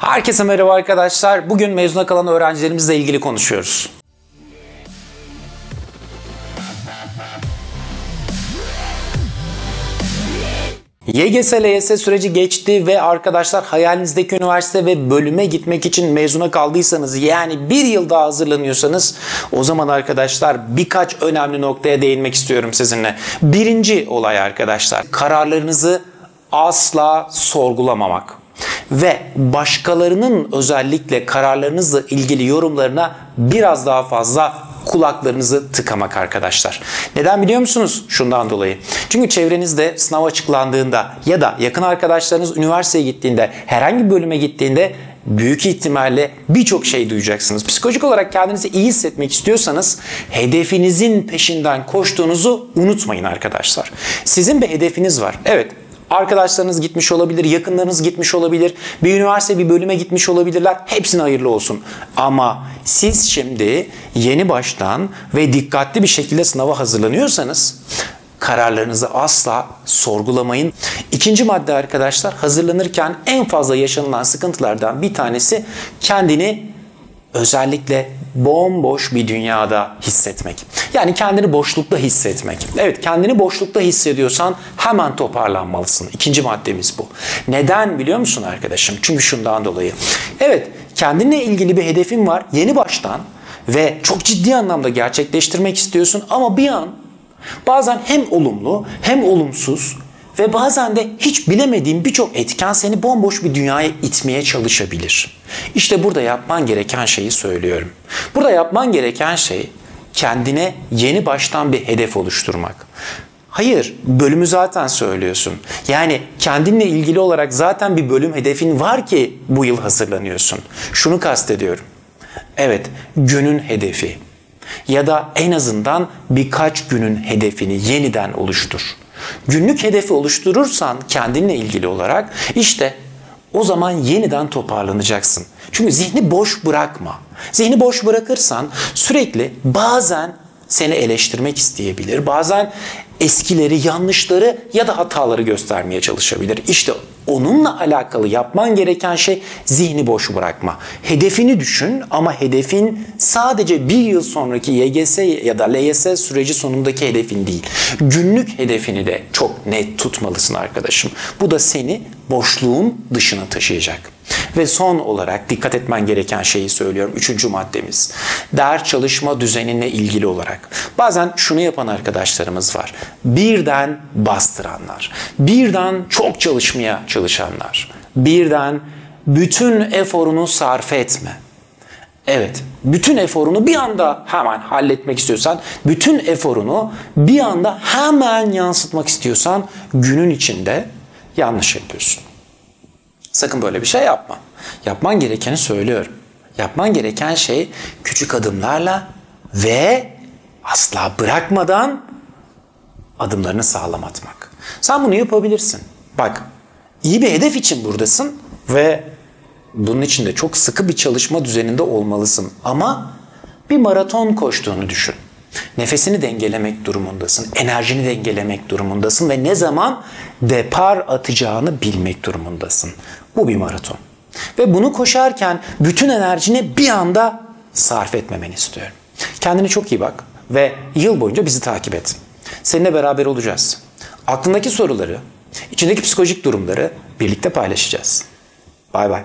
Herkese merhaba arkadaşlar. Bugün mezuna kalan öğrencilerimizle ilgili konuşuyoruz. YGS, LYS süreci geçti ve arkadaşlar hayalinizdeki üniversite ve bölüme gitmek için mezuna kaldıysanız yani bir yıl daha hazırlanıyorsanız o zaman arkadaşlar birkaç önemli noktaya değinmek istiyorum sizinle. Birinci olay arkadaşlar kararlarınızı asla sorgulamamak ve başkalarının özellikle kararlarınızla ilgili yorumlarına biraz daha fazla kulaklarınızı tıkamak arkadaşlar. Neden biliyor musunuz? Şundan dolayı. Çünkü çevrenizde sınav açıklandığında ya da yakın arkadaşlarınız üniversiteye gittiğinde, herhangi bir bölüme gittiğinde büyük ihtimalle birçok şey duyacaksınız. Psikolojik olarak kendinizi iyi hissetmek istiyorsanız hedefinizin peşinden koştuğunuzu unutmayın arkadaşlar. Sizin bir hedefiniz var. Evet Arkadaşlarınız gitmiş olabilir, yakınlarınız gitmiş olabilir, bir üniversite bir bölüme gitmiş olabilirler. Hepsine hayırlı olsun. Ama siz şimdi yeni baştan ve dikkatli bir şekilde sınava hazırlanıyorsanız kararlarınızı asla sorgulamayın. İkinci madde arkadaşlar hazırlanırken en fazla yaşanılan sıkıntılardan bir tanesi kendini özellikle bomboş bir dünyada hissetmek. Yani kendini boşlukta hissetmek. Evet kendini boşlukta hissediyorsan hemen toparlanmalısın. İkinci maddemiz bu. Neden biliyor musun arkadaşım? Çünkü şundan dolayı. Evet kendinle ilgili bir hedefin var yeni baştan ve çok ciddi anlamda gerçekleştirmek istiyorsun ama bir an bazen hem olumlu hem olumsuz ve bazen de hiç bilemediğin birçok etken seni bomboş bir dünyaya itmeye çalışabilir. İşte burada yapman gereken şeyi söylüyorum. Burada yapman gereken şey kendine yeni baştan bir hedef oluşturmak. Hayır, bölümü zaten söylüyorsun. Yani kendinle ilgili olarak zaten bir bölüm hedefin var ki bu yıl hazırlanıyorsun. Şunu kastediyorum. Evet, günün hedefi ya da en azından birkaç günün hedefini yeniden oluştur. Günlük hedefi oluşturursan kendinle ilgili olarak işte o zaman yeniden toparlanacaksın. Çünkü zihni boş bırakma. Zihni boş bırakırsan sürekli bazen seni eleştirmek isteyebilir. Bazen eskileri, yanlışları ya da hataları göstermeye çalışabilir. İşte onunla alakalı yapman gereken şey zihni boş bırakma. Hedefini düşün ama hedefin sadece bir yıl sonraki YGS ya da LYS süreci sonundaki hedefin değil. Günlük hedefini de çok net tutmalısın arkadaşım. Bu da seni boşluğun dışına taşıyacak. Ve son olarak dikkat etmen gereken şeyi söylüyorum. Üçüncü maddemiz. Ders çalışma düzeninle ilgili olarak. Bazen şunu yapan arkadaşlarımız var. Birden bastıranlar. Birden çok çalışmaya çalışanlar. Birden bütün eforunu sarf etme. Evet, bütün eforunu bir anda hemen halletmek istiyorsan, bütün eforunu bir anda hemen yansıtmak istiyorsan günün içinde yanlış yapıyorsun. Sakın böyle bir şey yapma. Yapman gerekeni söylüyorum. Yapman gereken şey küçük adımlarla ve asla bırakmadan adımlarını sağlam atmak. Sen bunu yapabilirsin. Bak, iyi bir hedef için buradasın ve bunun için de çok sıkı bir çalışma düzeninde olmalısın. Ama bir maraton koştuğunu düşün. Nefesini dengelemek durumundasın, enerjini dengelemek durumundasın ve ne zaman depar atacağını bilmek durumundasın. Bu bir maraton. Ve bunu koşarken bütün enerjini bir anda sarf etmemeni istiyorum. Kendine çok iyi bak ve yıl boyunca bizi takip et. Seninle beraber olacağız. Aklındaki soruları, içindeki psikolojik durumları birlikte paylaşacağız. Bay bay.